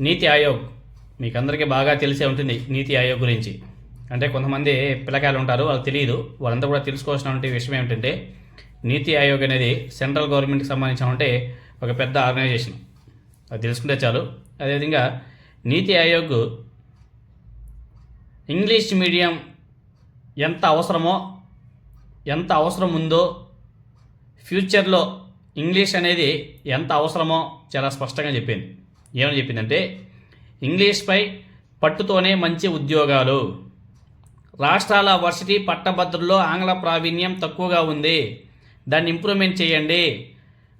నీతి ఆయోగ్. మీకు అందరికీ బాగా తెలిసే ఉంటుంది నీతి ఆయోగ్ గురించి. అంటే కొంతమంది పిల్లకాయలు ఉంటారు వాళ్ళకి తెలియదు. వాళ్ళంతా కూడా తెలుసుకోవాల్సిన విషయం ఏమిటంటే నీతి ఆయోగ్ అనేది సెంట్రల్ గవర్నమెంట్కి సంబంధించిన అంటే ఒక పెద్ద ఆర్గనైజేషన్. అది తెలుసుకుంటే చాలు. అదేవిధంగా నీతి ఆయోగ్ ఇంగ్లీష్ మీడియం ఎంత అవసరమో ఎంత అవసరం ఉందో ఫ్యూచర్లో ఇంగ్లీష్ అనేది ఎంత అవసరమో చాలా స్పష్టంగా చెప్పింది. ఏమని చెప్పిందంటే ఇంగ్లీష్పై పట్టుతోనే మంచి ఉద్యోగాలు. రాష్ట్రాల వర్సిటీ పట్టభద్రుల్లో ఆంగ్ల ప్రావీణ్యం తక్కువగా ఉంది. దాన్ని ఇంప్రూవ్మెంట్ చేయండి.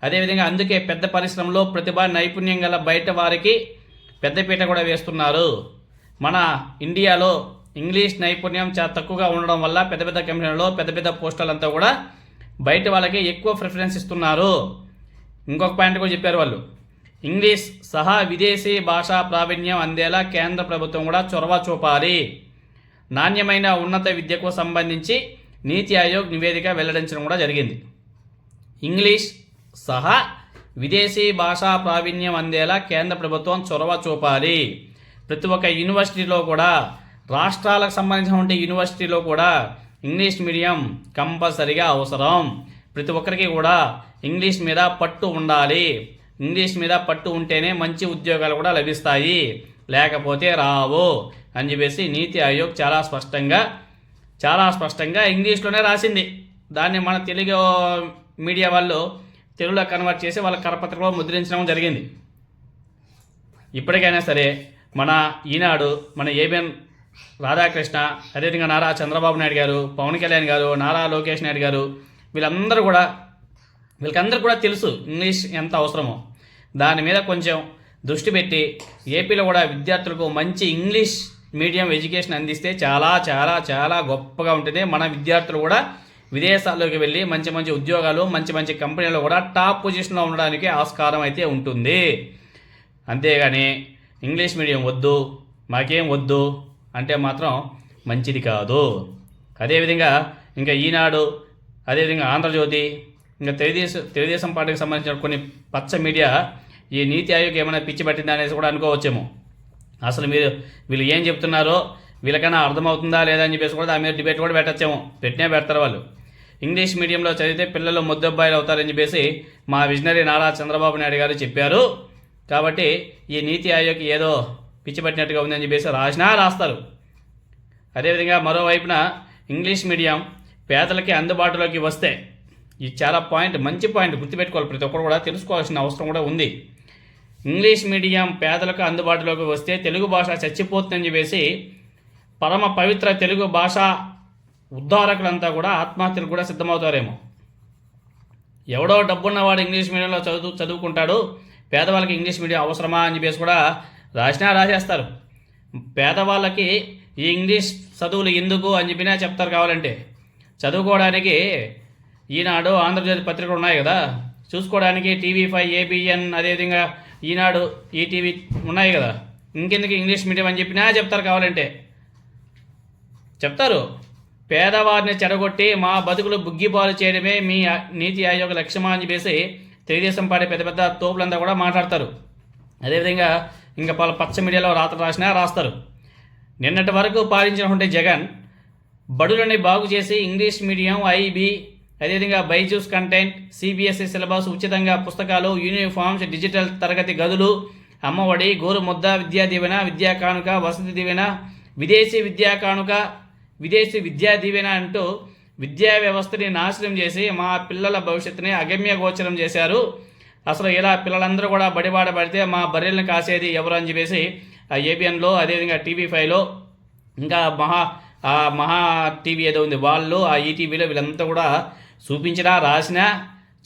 అదేవిధంగా అందుకే పెద్ద పరిశ్రమలో ప్రతిభ నైపుణ్యం గల బయట వారికి పెద్దపీట కూడా వేస్తున్నారు. మన ఇండియాలో ఇంగ్లీష్ నైపుణ్యం చాలా తక్కువగా ఉండడం వల్ల పెద్ద పెద్ద కంపెనీలలో పెద్ద పెద్ద పోస్టులంతా కూడా బయట వాళ్ళకి ఎక్కువ ప్రిఫరెన్స్ ఇస్తున్నారు. ఇంకొక పాయింట్ కూడా చెప్పారు వాళ్ళు. ఇంగ్లీష్ సహా విదేశీ భాషా ప్రావీణ్యం అందేలా కేంద్ర ప్రభుత్వం కూడా చొరవ చూపాలి. నాణ్యమైన ఉన్నత విద్యకు సంబంధించి నీతి ఆయోగ్ నివేదిక వెల్లడించడం కూడా జరిగింది. ఇంగ్లీష్ సహా విదేశీ భాషా ప్రావీణ్యం అందేలా కేంద్ర ప్రభుత్వం చొరవ చూపాలి. ప్రతి ఒక్క యూనివర్సిటీలో కూడా రాష్ట్రాలకు సంబంధించినటువంటి యూనివర్సిటీలో కూడా ఇంగ్లీష్ మీడియం కంపల్సరిగా అవసరం. ప్రతి ఒక్కరికి కూడా ఇంగ్లీష్ మీద పట్టు ఉండాలి. ఇంగ్లీష్ మీద పట్టు ఉంటేనే మంచి ఉద్యోగాలు కూడా లభిస్తాయి. లేకపోతే రావు అని చెప్పేసి నీతి ఆయోగ్ చాలా స్పష్టంగా చాలా స్పష్టంగా ఇంగ్లీష్లోనే రాసింది. దాన్ని మన తెలుగు మీడియా వాళ్ళు తెలుగులో కన్వర్ట్ చేసి వాళ్ళ కరపత్రికలో ముద్రించడం జరిగింది. ఇప్పటికైనా సరే మన ఈనాడు మన ఏబిఎన్ రాధాకృష్ణ అదేవిధంగా నారా చంద్రబాబు నాయుడు గారు పవన్ కళ్యాణ్ గారు నారా లోకేష్ నాయుడు గారు వీళ్ళందరూ కూడా వీళ్ళకందరూ కూడా తెలుసు ఇంగ్లీష్ ఎంత అవసరమో. దాని మీద కొంచెం దృష్టి పెట్టి ఏపీలో కూడా విద్యార్థులకు మంచి ఇంగ్లీష్ మీడియం ఎడ్యుకేషన్ అందిస్తే చాలా చాలా చాలా గొప్పగా ఉంటుంది. మన విద్యార్థులు కూడా విదేశాల్లోకి వెళ్ళి మంచి మంచి ఉద్యోగాలు మంచి మంచి కంపెనీలు కూడా టాప్ పొజిషన్లో ఉండడానికి ఆస్కారం అయితే ఉంటుంది. అంతేగాని ఇంగ్లీష్ మీడియం వద్దు మాకేం వద్దు అంటే మాత్రం మంచిది కాదు. అదేవిధంగా ఇంకా ఈనాడు అదేవిధంగా ఆంధ్రజ్యోతి ఇంకా తెలుగుదేశం తెలుగుదేశం పార్టీకి సంబంధించిన కొన్ని పచ్చ మీడియా ఈ నీతి ఆయోగ్ ఏమైనా పిచ్చి పట్టిందా అనేసి కూడా అనుకోవచ్చేమో. అసలు మీరు వీళ్ళు ఏం చెప్తున్నారో వీళ్ళకైనా అర్థమవుతుందా లేదా అని చెప్పేసి కూడా దాని మీద డిబేట్ కూడా పెట్టచ్చేమో. పెట్టినే పెడతారు వాళ్ళు. ఇంగ్లీష్ మీడియంలో చదివితే పిల్లలు ముద్దబ్బాయిలు అవుతారని చెప్పేసి మా విజనరీ నారా చంద్రబాబు నాయుడు గారు చెప్పారు. కాబట్టి ఈ నీతి ఆయోగ్ ఏదో పిచ్చి పట్టినట్టుగా ఉందని చెప్పేసి రాసినా రాస్తారు. అదేవిధంగా మరోవైపున ఇంగ్లీష్ మీడియం పేదలకి అందుబాటులోకి వస్తే ఇది చాలా పాయింట్ మంచి పాయింట్ గుర్తుపెట్టుకోవాలి. ప్రతి ఒక్కరు కూడా తెలుసుకోవాల్సిన అవసరం కూడా ఉంది. ఇంగ్లీష్ మీడియం పేదలకు అందుబాటులోకి వస్తే తెలుగు భాష చచ్చిపోతుందని చెప్పేసి పరమ పవిత్ర తెలుగు భాష ఉద్ధారకులంతా కూడా ఆత్మహత్యలు కూడా సిద్ధమవుతారేమో. ఎవడో డబ్బున్నవాడు ఇంగ్లీష్ మీడియంలో చదువు చదువుకుంటాడు పేదవాళ్ళకి ఇంగ్లీష్ మీడియం అవసరమా అని చెప్పేసి కూడా రాసినా రాసేస్తారు. పేదవాళ్ళకి ఈ ఇంగ్లీష్ చదువులు ఎందుకు అని చెప్పినా చెప్తారు కావాలంటే. చదువుకోవడానికి ఈనాడు ఆంధ్రజ్యోతి పత్రికలు ఉన్నాయి కదా. చూసుకోవడానికి టీవీ ఫైవ్ ఏబిఎన్ అదేవిధంగా ఈనాడు ఈటీవీ ఉన్నాయి కదా. ఇంకెందుకు ఇంగ్లీష్ మీడియం అని చెప్పినా చెప్తారు కావాలంటే. చెప్తారు. పేదవారిని చెడగొట్టి మా బతుకులు బుగ్గిపాలు చేయడమే మీ నీతి ఆయోగ లక్ష్యమా అని చెప్పేసి తెలుగుదేశం పార్టీ పెద్ద పెద్ద తోపులంతా కూడా మాట్లాడతారు. అదేవిధంగా ఇంకా వాళ్ళ పచ్చ మీడియాలో రాత రాసినా రాస్తారు. నిన్నటి వరకు పాలించినటువంటి జగన్ బడులని బాగు చేసి ఇంగ్లీష్ మీడియం ఐబీ అదేవిధంగా బైజూస్ కంటెంట్ సిబిఎస్ఈ సిలబస్ ఉచితంగా పుస్తకాలు యూనిఫామ్స్ డిజిటల్ తరగతి గదులు అమ్మఒడి గోరు ముద్ద విద్యా దీవెన విద్యా కానుక వసతి దీవెన విదేశీ విద్యా కానుక విదేశీ విద్యా దీవెన అంటూ విద్యా వ్యవస్థని నాశనం చేసి మా పిల్లల భవిష్యత్తుని అగమ్య గోచరం చేశారు. అసలు ఇలా పిల్లలందరూ కూడా బడిబాట పడితే మా బర్రెలను కాసేది ఎవరు అని చెప్పేసి ఆ ఏబిఎన్లో అదేవిధంగా టీవీ ఫైవ్లో ఇంకా మహా మహా టీవీ ఏదో ఉంది వాళ్ళు ఆ ఈటీవీలో వీళ్ళంతా కూడా చూపించినా రాసినా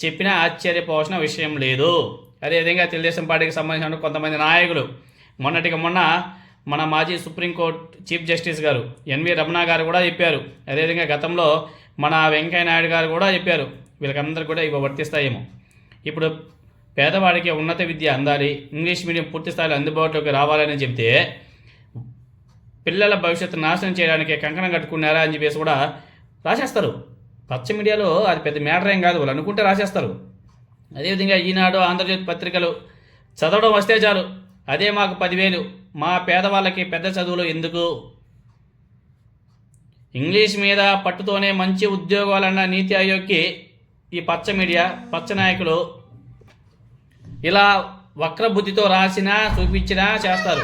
చెప్పినా ఆశ్చర్యపోవాల్సిన విషయం లేదు. అదేవిధంగా తెలుగుదేశం పార్టీకి సంబంధించిన కొంతమంది నాయకులు మొన్నటికి మొన్న మన మాజీ సుప్రీంకోర్టు చీఫ్ జస్టిస్ గారు ఎన్వి రమణ గారు కూడా చెప్పారు. అదేవిధంగా గతంలో మన వెంకయ్య నాయుడు గారు కూడా చెప్పారు. వీళ్ళకందరూ కూడా ఇవి వర్తిస్తాయేమో. ఇప్పుడు పేదవాడికి ఉన్నత విద్య అందాలి ఇంగ్లీష్ మీడియం పూర్తి స్థాయిలో అందుబాటులోకి రావాలని చెప్తే పిల్లల భవిష్యత్తు నాశనం చేయడానికి కంకణం కట్టుకున్నారా అని చెప్పేసి కూడా రాసేస్తారు. పచ్చ మీడియాలో అది పెద్ద మ్యాటర్ ఏం కాదు వాళ్ళు అనుకుంటే రాసేస్తారు. అదేవిధంగా ఈనాడు ఆంధ్రజ్యోతి పత్రికలు చదవడం వస్తే చాలు. అదే మాకు పదివేలు. మా పేదవాళ్ళకి పెద్ద చదువులు ఎందుకు? ఇంగ్లీష్ మీద పట్టుతోనే మంచి ఉద్యోగాలన్న నీతి ఆయోగ్కి ఈ పచ్చ మీడియా పచ్చ నాయకులు ఇలా వక్ర బుద్ధితో రాసినా చూపించినా చేస్తారు.